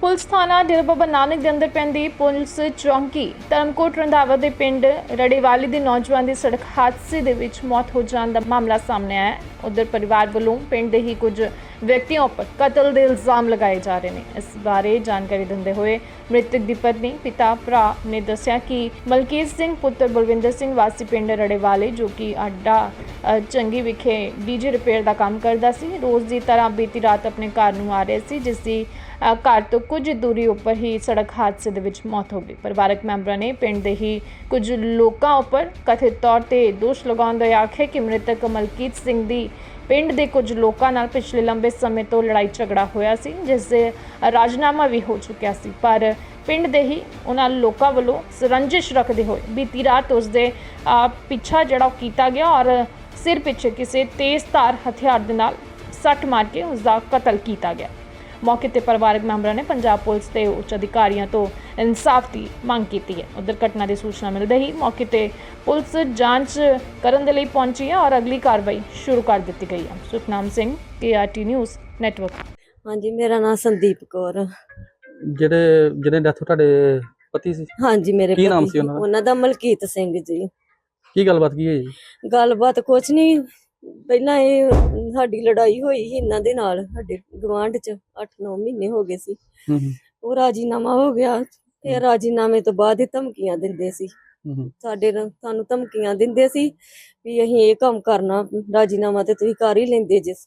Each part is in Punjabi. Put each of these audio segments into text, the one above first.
ਪੁਲਿਸ ਥਾਣਾ ਡੇਰਾ ਬਾਬਾ ਨਾਨਕ ਦੇ ਅੰਦਰ ਪੈਂਦੀ ਪੁਲਿਸ ਚੌਂਕੀ, ਧਰਮਕੋਟ ਰੰਧਾਵਾ ਦੇ ਪਿੰਡ ਰੜੇਵਾਲੀ ਦੇ ਨੌਜਵਾਨ ਦੀ ਸੜਕ ਹਾਦਸੇ ਦੇ ਵਿੱਚ ਮੌਤ ਹੋ ਜਾਣ ਦਾ ਮਾਮਲਾ ਸਾਹਮਣੇ ਆਇਆ ਹੈ। ਉਧਰ ਪਰਿਵਾਰ ਵੱਲੋਂ ਪਿੰਡ ਦੇ ਹੀ ਕੁਝ ਵਿਅਕਤੀਆਂ ਉੱਪਰ ਕਤਲ ਦੇ ਇਲਜ਼ਾਮ ਲਗਾਏ ਜਾ ਰਹੇ ਨੇ। ਇਸ ਬਾਰੇ ਜਾਣਕਾਰੀ ਦਿੰਦੇ ਹੋਏ ਮ੍ਰਿਤਕ ਦੀ ਪਤਨੀ, ਪਿਤਾ, ਭਰਾ ਨੇ ਦੱਸਿਆ ਕਿ ਮਲਕੀਤ ਸਿੰਘ ਪੁੱਤਰ ਬਲਵਿੰਦਰ ਸਿੰਘ ਵਾਸੀ ਪਿੰਡ ਰੜੇਵਾਲੇ, ਜੋ ਕਿ ਅੱਡਾ ਚੰਗੀ ਵਿਖੇ ਡੀਜੇ ਰਿਪੇਅਰ ਦਾ ਕੰਮ ਕਰਦਾ ਸੀ, ਰੋਜ਼ ਦੀ ਤਰ੍ਹਾਂ ਬੀਤੀ ਰਾਤ ਆਪਣੇ ਘਰ ਨੂੰ ਆ ਰਿਹਾ ਸੀ, ਜਿਸ ਦੀ ਘਰ ਤੋਂ ਕੁਝ ਦੂਰੀ ਉੱਪਰ ਹੀ ਸੜਕ ਹਾਦਸੇ ਦੇ ਵਿੱਚ ਮੌਤ ਹੋ ਗਈ। ਪਰਿਵਾਰਕ ਮੈਂਬਰਾਂ ਨੇ ਪਿੰਡ ਦੇ ਹੀ ਕੁਝ ਲੋਕਾਂ ਉੱਪਰ ਕਥਿਤ ਤੌਰ ਤੇ ਦੋਸ਼ ਲਗਾਉਂਦੇ ਆਖਿਆ ਕਿ ਮ੍ਰਿਤਕ ਮਲਕੀਤ ਸਿੰਘ ਦੀ ਪਿੰਡ ਦੇ ਕੁਝ ਲੋਕਾਂ ਨਾਲ ਪਿਛਲੇ ਲੰਬੇ ਸਮੇਂ ਤੋਂ ਲੜਾਈ ਝਗੜਾ ਹੋਇਆ ਸੀ, ਜਿਸ ਦੇ ਰਾਜਨਾਮਾ ਵੀ ਹੋ ਚੁੱਕਿਆ ਸੀ। ਪਰ ਪਿੰਡ ਦੇ ਹੀ ਉਹਨਾਂ ਲੋਕਾਂ ਵੱਲੋਂ ਸਰੰਜਿਸ਼ ਰੱਖਦੇ ਹੋਏ ਬੀਤੀ ਰਾਤ ਉਸ ਦੇ ਪਿੱਛਾ ਜਿਹੜਾ ਉਹ ਕੀਤਾ ਗਿਆ ਔਰ ਸਿਰ ਪਿੱਛੇ ਕਿਸੇ ਤੇਜ਼ ਧਾਰ ਹਥਿਆਰ ਦੇ ਨਾਲ ਸੱਟ ਮਾਰ ਕੇ ਉਸ ਦਾ ਕਤਲ ਕੀਤਾ ਗਿਆ। ਮੌਕੇ ਤੇ ਪਰਿਵਾਰਕ ਮੈਂਬਰਾਂ ਨੇ ਪੰਜਾਬ ਪੁਲਿਸ ਤੇ ਉੱਚ ਅਧਿਕਾਰੀਆਂ ਤੋਂ ਇਨਸਾਫ ਦੀ ਮੰਗ ਕੀਤੀ ਹੈ। ਉਧਰ ਘਟਨਾ ਦੀ ਸੂਚਨਾ ਮਿਲਦੇ ਹੀ ਮੌਕੇ ਤੇ ਪੁਲਿਸ ਜਾਂਚ ਕਰਨ ਦੇ ਲਈ ਪਹੁੰਚੀ ਹੈ ਔਰ ਅਗਲੀ ਕਾਰਵਾਈ ਸ਼ੁਰੂ ਕਰ ਦਿੱਤੀ ਗਈ ਹੈ। Sukhnam Singh KRT news network ਹਾਂਜੀ ਮੇਰਾ ਨਾਮ ਸੰਦੀਪ ਕੌਰ। ਜਿਹੜੇ ਜਿਹੜੇ ਡੈਥ ਤੁਹਾਡੇ ਪਤੀ ਸੀ? ਹਾਂਜੀ ਮੇਰੇ ਕੀ ਨਾਮ ਪਤੀ। ਸੀ ਉਹਨਾਂ ਦਾ? ਉਹਨਾਂ ਦਾ ਮਲਕੀਤ ਸਿੰਘ ਜੀ। ਕੀ ਗੱਲਬਾਤ ਕੀ ਹੋਈ ਜੀ? ਗੱਲਬਾਤ ਕੁਛ ਨਹੀਂ ਪਹਿਲਾਂ ਇਹ ਸਾਡੀ ਲੜਾਈ ਹੋਈ ਸੀ ਇਹਨਾਂ ਦੇ ਨਾਲ ਸਾਡੇ ਗਵਾਂਢ ਚ 8-9 ਮਹੀਨੇ ਹੋ ਗਏ ਸੀ। ਉਹ ਰਾਜੀਨਾਮਾ ਹੋ ਗਿਆ ਤੇ ਰਾਜੀਨਾਮੇ ਤੋਂ ਬਾਅਦ ਇਹ ਧਮਕੀਆਂ ਦਿੰਦੇ ਸੀ। ਸਾਡੇ ਨਾਲ ਸਾਨੂੰ ਧਮਕੀਆਂ ਦਿੰਦੇ ਸੀ ਵੀ ਅਸੀਂ ਇਹ ਕੰਮ ਕਰਨਾ ਰਾਜੀਨਾਮਾ ਤੇ ਤੁਸੀਂ ਕਰ ਹੀ ਲੈਂਦੇ ਜਿਸ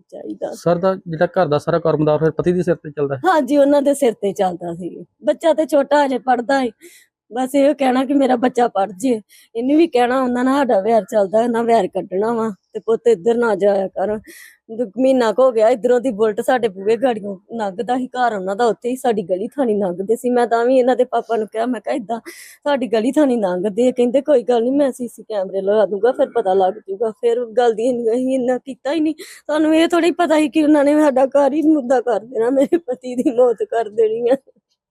ਚਾਹੀਦਾ ਸਰ ਦਾ ਜਿਹੜਾ ਘਰ ਦਾ ਸਾਰਾ ਕਾਰੋਬਾਰ ਫਿਰ ਪਤੀ ਦੇ ਸਿਰ ਤੇ ਚੱਲਦਾ ਹੈ ਹਾਂਜੀ ਉਹਨਾਂ ਦੇ ਸਿਰ ਤੇ ਚੱਲਦਾ ਸੀ। ਬੱਚਾ ਤੇ ਛੋਟਾ ਹਜੇ ਪੜਦਾ ਹੈ ਬਸ ਇਹ ਕਹਿਣਾ ਕਿ ਮੇਰਾ ਬੱਚਾ ਪੜ ਜੇ। ਇਹਨੇ ਵੀ ਕਹਿਣਾ ਉਹਨਾਂ ਨਾਲ ਸਾਡਾ ਵੈਰ ਚੱਲਦਾ ਨਾ ਵੈਰ ਕੱਢਣਾ ਵਾ। ਤੇ ਪੁੱਤ ਇੱਧਰ ਨਾ ਜਾਇਆ ਕਰ। ਮਹੀਨਾ ਕੁ ਹੋ ਗਿਆ ਇਧਰੋਂ ਦੀ ਬੁਲਟ ਸਾਡੇ ਬੂਹੇ ਗਾੜੀਆਂ ਲੰਘਦਾ ਸੀ ਘਰ ਉਹਨਾਂ ਦਾ ਉੱਥੇ ਹੀ ਸਾਡੀ ਗਲੀ ਥਾਣੀ ਲੰਘਦੇ ਸੀ। ਮੈਂ ਤਾਂ ਵੀ ਇਹਨਾਂ ਦੇ ਪਾਪਾ ਨੂੰ ਕਿਹਾ ਮੈਂ ਕਿਹਾ ਇਦਾਂ ਸਾਡੀ ਗਲੀ ਥਾਣੀ ਲੰਘਦੇ ਆ। ਕਹਿੰਦੇ ਕੋਈ ਗੱਲ ਨਹੀਂ ਮੈਂ ਸੀਸੀ ਕੈਮਰੇ ਲਗਾ ਦੂੰਗਾ ਫਿਰ ਪਤਾ ਲੱਗ ਜੂਗਾ। ਫਿਰ ਗੱਲ ਦੀ ਅਸੀਂ ਇੰਨਾ ਕੀਤਾ ਹੀ ਨਹੀਂ ਸਾਨੂੰ ਇਹ ਥੋੜੀ ਪਤਾ ਸੀ ਕਿ ਉਹਨਾਂ ਨੇ ਸਾਡਾ ਘਰ ਹੀ ਮੁੱਦਾ ਕਰ ਦੇਣਾ ਮੇਰੇ ਪਤੀ ਦੀ ਮੌਤ ਕਰ ਦੇਣੀ ਆ।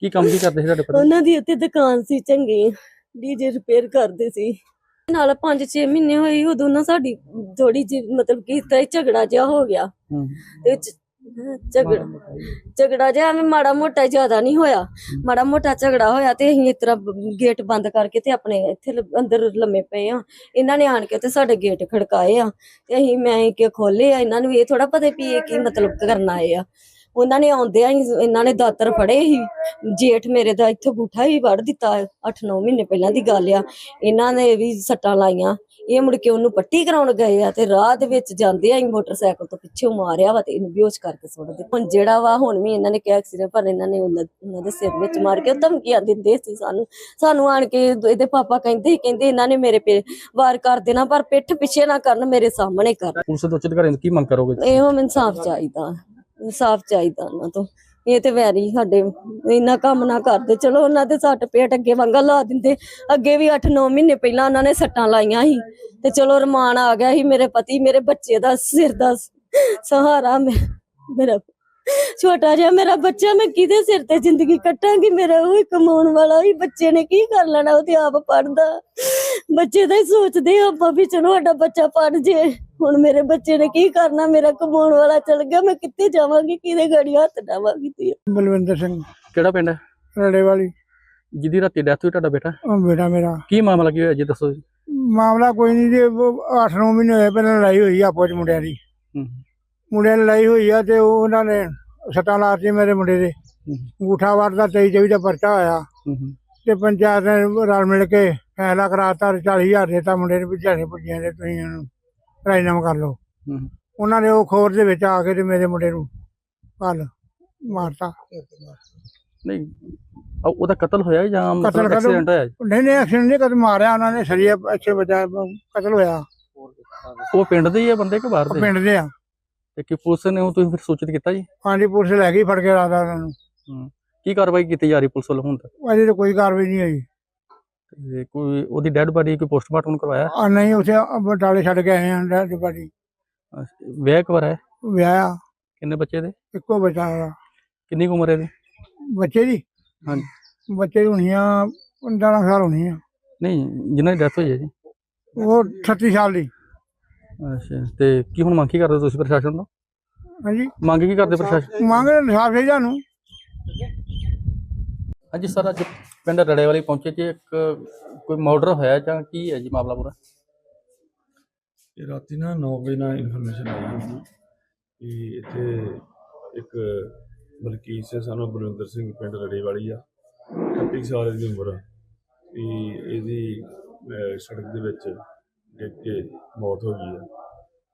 ਕੀ ਕੰਮ ਕੀ ਕਰਦੇ ਸੀ ਤੁਹਾਡੇ ਪਤੀ? ਉਹਨਾਂ ਦੀ ਉੱਤੇ ਦੁਕਾਨ ਸੀ ਚੰਗੀ ਡੀਜੇ ਰਿਪੇਅਰ ਕਰਦੇ ਸੀ। ਨਾਲ 5-6 ਮਹੀਨੇ ਹੋਏ ਉਦੋਂ ਨਾ ਸਾਡੀ ਥੋੜੀ ਜਿਹੀ ਮਤਲਬ ਕਿ ਇਸ ਤਰ੍ਹਾਂ ਹੀ ਝਗੜਾ ਜਿਹਾ ਹੋ ਗਿਆ। ਤੇ ਚ- ਝਗੜਾ ਝਗੜਾ ਜਿਹਾ ਐਵੇਂ ਮਾੜਾ ਮੋਟਾ ਜ਼ਿਆਦਾ ਨਹੀਂ ਹੋਇਆ। ਮਾੜਾ ਮੋਟਾ ਝਗੜਾ ਹੋਇਆ ਤੇ ਅਸੀਂ ਇਸ ਤਰ੍ਹਾਂ ਬ- ਗੇਟ ਬੰਦ ਕਰਕੇ ਤੇ ਆਪਣੇ ਇੱਥੇ ਲ- ਅੰਦਰ ਲੰਮੇ ਪਏ ਆ। ਇਹਨਾਂ ਨੇ ਆਣ ਕੇ ਤੇ ਸਾਡੇ ਗੇਟ ਖੜਕਾਏ ਆ। ਤੇ ਅਸੀਂ ਮੈਂ ਕਿ ਖੋਲੇ ਆ ਇਹਨਾਂ ਨੂੰ ਇਹ ਥੋੜਾ ਪਤਾ ਵੀ ਇਹ ਕੀ ਮਤਲਬ ਕਰਨ ਆਏ ਆ। ਉਹਨਾਂ ਨੇ ਆਉਂਦੇ ਆ ਇਹਨਾਂ ਨੇ ਦਾਤਰ ਫੜੇ ਸੀ। ਜੇਠ ਮੇਰੇ ਦਾ ਇੱਥੇ ਗੂਠਾ ਵੀ ਵੜ ਦਿੱਤਾ 8-9 ਮਹੀਨੇ ਪਹਿਲਾਂ ਦੀ ਗੱਲ ਆ। ਇਹਨਾਂ ਨੇ ਵੀ ਸੱਟਾਂ ਲਾਈਆਂ। ਇਹ ਮੁੜ ਕੇ ਉਹਨੂੰ ਪੱਟੀ ਕਰਾਉਣ ਗਏ ਆ ਤੇ ਰਾਹ ਦੇ ਵਿੱਚ ਜਾਂਦੇ ਆ ਹੀ ਮੋਟਰਸਾਈਕਲ ਤੋਂ ਪਿੱਛੇ ਮਾਰਿਆ ਵਾ ਤੇ ਇਹਨੂੰ ਬੇਹੋਸ਼ ਕਰਕੇ ਸੁੱਟ ਦਿੱਤਾ। ਹੁਣ ਜਿਹੜਾ ਵਾ ਹੁਣ ਵੀ ਇਹਨਾਂ ਨੇ ਕਿਹਾ ਐਕਸੀਡੈਂਟ ਪਰ ਇਹਨਾਂ ਨੇ ਉਹਨਾਂ ਦੇ ਸਿਰ ਵਿੱਚ ਮਾਰ ਕੇ ਧਮਕੀਆਂ ਦਿੰਦੇ ਸੀ ਸਾਨੂੰ। ਸਾਨੂੰ ਆਣ ਕੇ ਇਹਦੇ ਪਾਪਾ ਕਹਿੰਦੇ ਕਹਿੰਦੇ ਇਹਨਾਂ ਨੇ ਮੇਰੇ ਪੇ ਵਾਰ ਕਰ ਦੇਣਾ ਪਰ ਪਿੱਠ ਪਿੱਛੇ ਨਾ ਕਰਨ ਮੇਰੇ ਸਾਹਮਣੇ ਕਰਨ ਪੁਲਿਸ ਦੇ ਉੱਚ ਕੀ ਮੰਗ ਕਰੋਗੇ? ਇਹੋ ਇਨਸਾਫ ਚਾਹੀਦਾ। ਇਨਸਾਫ ਚਾਹੀਦਾ ਉਹਨਾਂ ਤੋਂ। ਇਹ ਤੇ ਵੈਰੀ ਸਾਡੇ ਇੰਨਾ ਕੰਮ ਨਾ ਕਰਦੇ। ਚਲੋ ਉਹਨਾਂ ਦੇ ਸੱਟ ਪੇਟ ਅੱਗੇ ਵਾਂਗਾ ਲਾ ਦਿੰਦੇ। ਅੱਗੇ ਵੀ 8-9 ਮਹੀਨੇ ਪਹਿਲਾਂ ਉਹਨਾਂ ਨੇ ਸੱਟਾਂ ਲਾਈਆਂ ਸੀ। ਤੇ ਚਲੋ ਰਮਾਨ ਆ ਗਿਆ ਸੀ ਮੇਰੇ ਪਤੀ। ਮੇਰੇ ਬੱਚੇ ਦਾ ਸਿਰ ਦਾ ਸਹਾਰਾ ਮੈਂ, ਮੇਰਾ ਛੋਟਾ ਜਿਹਾ ਮੇਰਾ ਬੱਚਾ ਮੈਂ ਕਿਹਦੇ ਸਿਰ ਤੇ ਜ਼ਿੰਦਗੀ ਕੱਟਾਂਗੀ? ਮੇਰਾ ਉਹ ਕਮਾਉਣ ਵਾਲਾ ਹੀ ਬੱਚੇ ਨੇ ਕੀ ਕਰ ਲੈਣਾ? ਉਹ ਤੇ ਆਪ ਪੜਦਾ ਬੱਚੇ ਦਾ ਹੀ ਸੋਚਦੇ ਆ ਆਪਾਂ ਵੀ ਚਲੋ ਸਾਡਾ ਬੱਚਾ ਪੜ ਜੇ। ਹੁਣ ਮੇਰੇ ਬੱਚੇ ਨੇ ਕੀ ਕਰਨਾ? ਮੇਰਾ ਕਮਾਉਣ ਵਾਲਾ ਚਲ ਗਿਆ ਮੈਂ ਕਿੱਥੇ ਜਾਵਾਂਗੀ? ਕਿਹਦੇ ਗਾੜੀ ਹੱਥ ਡਾਵਾਂਗੀ ਤੇ ਬਲਵਿੰਦਰ ਸਿੰਘ। ਕਿਹੜਾ ਪਿੰਡ ਹੈ? ਰੜੇ ਵਾਲੀ ਜਿਹਦੀ ਰਾਤੀ ਡੈਥ ਹੋਈ ਤੁਹਾਡਾ ਬੇਟਾ? ਉਹ ਬੇਟਾ ਮੇਰਾ। ਕੀ ਮਾਮਲਾ ਕੀ ਹੋਇਆ ਜੀ ਦੱਸੋ ਜੀ। ਮਾਮਲਾ ਕੋਈ ਨਹੀਂ ਜੀ 8-9 ਮਹੀਨੇ ਹੋਏ ਪਹਿਲਾਂ ਲੜਾਈ ਹੋਈ ਆਪੋ ਚ ਮੁੰਡਿਆਂ ਦੀ। ਹੂੰ। ਮੁੰਡਿਆਂ ਦੀ ਲੜਾਈ ਹੋਈ ਆ ਤੇ ਉਹ ਉਹਨਾਂ ਨੇ ਸੱਟਾਂ ਲਾਤੀ ਮੇਰੇ ਮੁੰਡੇ ਦੇ। ਹੂੰ। ਅੰਗੂਠਾ ਵਾਰ ਦਾ 23 24 ਦਾ ਪਰਚਾ ਹੋਇਆ। ਹੂੰ, ਹੂੰ। ਤੇ ਪੰਚਾਇਤ ਨੇ ਰਲ ਮਿਲ ਕੇ ਫੈਸਲਾ ਕਰਾਤਾ 40000 ਦੇਤਾ ਮੁੰਡੇ ਨੂੰ ਵੀ ਪੁੱਜੀਆਂ ਤੇ ਤੁਸੀਂ ਇਹਨੂੰ ਰਾਜੀਨਾਮਾ ਕਰ ਲਓ। ਹੂੰ। ਉਹਨਾਂ ਨੇ ਉਹ ਖੋਰ ਦੇ ਵਿੱਚ ਆ ਕੇ ਤੇ ਮੇਰੇ ਮੁੰਡੇ ਨੂੰ ਕੱਲ ਮਾਰਤਾ। ਨਹੀਂ ਉਹ- ਉਹਦਾ ਕਤਲ ਹੋਇਆ ਜਾਂ ਕਤਲ ਮਤਲਬ ਕਤਲ- ਐਕਸੀਡੈਂਟ ਹੋਇਆ? ਜੀ? ਨਹੀਂ ਨਹੀਂ ਐਕਸੀਡੈਂਟ ਨਹੀਂ ਕਦ ਮਾਰਿਆ ਉਹਨਾਂ ਨੇ ਸਰੀਆ ਅੱਛੇ ਬਚਾ ਕਤਲ ਹੋਇਆ। ਉਹ ਪਿੰਡ ਦੇ ਹੀ ਆ ਬੰਦੇ ਕਿ ਬਾਹਰ ਉਹ ਦੇ ਪਿੰਡ ਦੇ ਆ। ਤੇ ਕਿ ਪੁਲਿਸ ਨੇ ਉਹ ਤੁਸੀਂ ਫਿਰ ਸੂਚਿਤ ਕੀਤਾ ਜੀ? ਹਾਂਜੀ ਪੁਲਿਸ ਲੈ ਗਈ ਫੜ ਕੇ ਰਾਦਾ ਉਹਨਾਂ ਨੂੰ। ਕੀ ਕਾਰਵਾਈ ਕੀਤੀ ਜਾ ਰਹੀ ਪੁਲਿਸ ਵੱਲੋਂ ਹੁਣ ਤੱਕ? ਅਜੇ ਤਾਂ ਕੋਈ ਕਾਰਵਾਈ ਨਹੀਂ ਹੋਈ। ਤੇ ਕੋਈ ਉਹਦੀ ਡੈੱਡ ਬਾਡੀ ਕੋਈ ਪੋਸਟਮਾਰਟਮ ਕਰਵਾਇਆ? ਆ ਨਹੀਂ ਉਥੇ ਬਟਾਲੇ ਛੱਡ ਕੇ ਆਏ ਹਾਂ ਡੈਡ ਬਾਡੀ ਵਿਆਹ ਕਵਰ ਹੈ ਵਿਆਹ। ਕਿੰਨੇ ਬੱਚੇ ਦੇ? ਇੱਕੋ ਬੱਚਾ ਉਹਦਾ। ਕਿੰਨੀ ਕੁ ਉਮਰ ਹੈ ਇਹਦੀ? ਬੱਚੇ ਦੀ? ਹਾਂਜੀ। ਬੱਚੇ ਦੀ ਹੋਣੀ ਆ 15 ਸਾਲ ਹੋਣੀ ਆ। ਨਹੀਂ ਜਿਨ੍ਹਾਂ ਦੀ ਡੈਥ ਹੋਈ ਹੈ ਜੀ। ਉਹ 38 ਸਾਲ ਦੀ। ਅੱਛਾ ਤੇ ਕੀ ਹੁਣ ਮੰਗ ਕੀ ਕਰਦੇ ਤੁਸੀਂ ਪ੍ਰਸ਼ਾਸਨ ਤੋਂ? ਹਾਂਜੀ। ਮੰਗ ਕੀ ਕਰਦੇ ਪ੍ਰਸ਼ਾਸਨ? ਮੰਗ ਇਨਸਾਫ ਚਾਹੀਦਾ ਨੂੰ ਹਾਂਜੀ ਸਰ, ਅੱਜ ਪਿੰਡ ਰੜੇਵਾਲੀ ਪਹੁੰਚੇ ਜੀ, ਇੱਕ ਕੋਈ ਮਰਡਰ ਹੋਇਆ ਜਾਂ ਕੀ ਹੈ ਜੀ ਮਾਮਲਾ ਪੂਰਾ? ਇਹ ਰਾਤੀ ਨਾ 9 ਵਜੇ ਨਾਲ ਇਨਫੋਰਮੇਸ਼ਨ ਆਈ ਸੀ ਕਿ ਇੱਥੇ ਇੱਕ ਮਲਕੀਤ ਸਿੰਘ ਸਾਨੂੰ ਬਲਵਿੰਦਰ ਸਿੰਘ ਪਿੰਡ ਰੜੇਵਾਲੀ ਆ। 38 ਸਾਲ ਦੀ ਉਮਰ ਆ ਵੀ ਇਹਦੀ ਸੜਕ ਦੇ ਵਿੱਚ ਡਿੱਗ ਕੇ ਮੌਤ ਹੋ ਗਈ ਆ।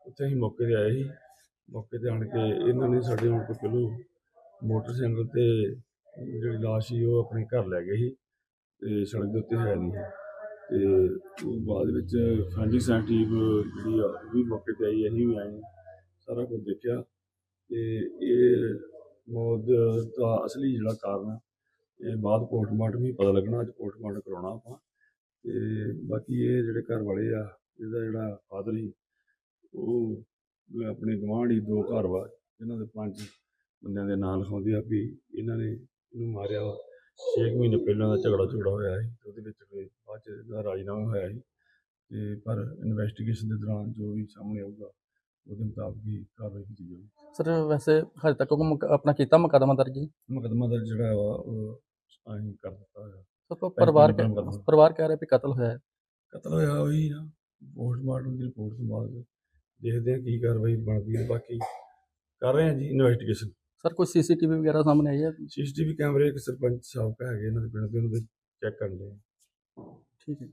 ਉੱਥੇ ਅਸੀਂ ਮੌਕੇ ਤੇ ਆਏ ਸੀ। ਮੌਕੇ ਤੇ ਆਣ ਕੇ ਇਹਨਾਂ ਨੇ ਸਾਡੇ ਹੁਣ ਤੋਂ ਪਹਿਲੋਂ ਮੋਟਰਸਾਈਕਲ ਤੇ ਜਿਹੜੀ ਲਾਸ਼ ਸੀ ਉਹ ਆਪਣੇ ਘਰ ਲੈ ਗਏ ਸੀ ਤੇ ਸੜਕ ਦੇ ਉੱਤੇ ਹੈ ਨਹੀਂ ਸੀ। ਤੇ ਉਹ ਬਾਅਦ ਵਿੱਚ ਫਾਂਜੀ ਟੀਮ ਜਿਹੜੀ ਆ ਉਹ ਵੀ ਮੌਕੇ ਤੇ ਆਈ ਅਸੀਂ ਵੀ ਆਏ ਹਾਂ। ਸਾਰਾ ਕੁਝ ਦੇਖਿਆ ਤੇ ਇਹ ਮੌਤ ਦਾ ਅਸਲੀ ਜਿਹੜਾ ਕਾਰਨ ਆ, ਇਹ ਬਾਅਦ ਪੋਸਟਮਾਰਟਮ ਹੀ ਪਤਾ ਲੱਗਣਾ ਅੱਜ ਪੋਸਟਮਾਰਟਮ ਕਰਾਉਣਾ ਆਪਾਂ ਤੇ ਬਾਕੀ ਇਹ ਜਿਹੜੇ ਘਰ ਵਾਲੇ ਆ ਇਹਦਾ ਜਿਹੜਾ ਫਾਦਰ ਸੀ ਉਹ ਆਪਣੇ ਗਵਾਂਢੀ ਦੋ ਘਰ ਵਾ ਇਹਨਾਂ ਦੇ ਪੰਜ ਬੰਦਿਆਂ ਦੇ ਨਾਂ ਲਿਖਾਉਂਦੇ ਆ ਵੀ ਇਹਨਾਂ ਨੇ ਇਹਨੂੰ ਮਾਰਿਆ ਵਾ। ਛੇ ਕੁ ਮਹੀਨੇ ਪਹਿਲਾਂ ਦਾ ਝਗੜਾ ਝਗੜਾ ਹੋਇਆ ਸੀ ਤੇ ਉਹਦੇ ਵਿੱਚ ਫਿਰ ਬਾਅਦ ਚ ਇਹਦਾ ਰਾਜੀਨਾਮਾ ਹੋਇਆ ਸੀ ਤੇ ਪਰ ਇਨਵੈਸਟੀਗੇਸ਼ਨ ਦੇ ਦੌਰਾਨ ਜੋ ਵੀ ਸਾਹਮਣੇ ਆਊਗਾ ਉਹਦੇ ਮੁਤਾਬਕ ਹੀ ਕਾਰਵਾਈ ਕੀਤੀ ਜਾਊਗੀ। ਸਰ ਵੈਸੇ ਹਜੇ ਤੱਕ ਕੋਈ ਆਪਣਾ ਕੀਤਾ ਮੁਕੱਦਮਾ ਦਰਜ? ਜੀ ਮੁਕੱਦਮਾ ਦਰਜ ਜਿਹੜਾ ਵਾ ਉਹ ਅਸੀਂ ਕਰ ਦਿੱਤਾ ਹੋਇਆ। ਸਰ ਪਰ ਪਰਿਵਾਰ। ਪਰਿਵਾਰ ਕਹਿ ਰਿਹਾ ਵੀ ਕਤਲ ਹੋਇਆ ਹੈ। ਕਤਲ ਹੋਇਆ ਹੋਈ ਨਾ ਪੋਸਟਮਾਰਟਮ ਦੀ ਰਿਪੋਰਟ ਤੋਂ ਬਾਅਦ ਦੇਖਦੇ ਹਾਂ ਕੀ ਕਾਰਵਾਈ ਬਣਦੀ ਹੈ। ਬਾਕੀ ਕਰ ਰਹੇ ਹਾਂ ਜੀ ਇਨਵੈਸਟੀਗੇਸ਼ਨ ਸਰ ਕੋਈ ਸੀਸੀਟੀਵੀ ਵਗੈਰਾ ਸਾਹਮਣੇ ਆਈ ਹੈ? ਸੀਸੀਟੀਵੀ ਕੈਮਰੇ ਇੱਕ ਸਰਪੰਚ ਸਾਹਿਬ ਹੈਗੇ ਇਹਨਾਂ ਦੇ ਪਿੰਡ ਦੇ ਉਹਨਾਂ ਦੇ ਚੈੱਕ ਕਰ ਲਏ ਠੀਕ ਹੈ।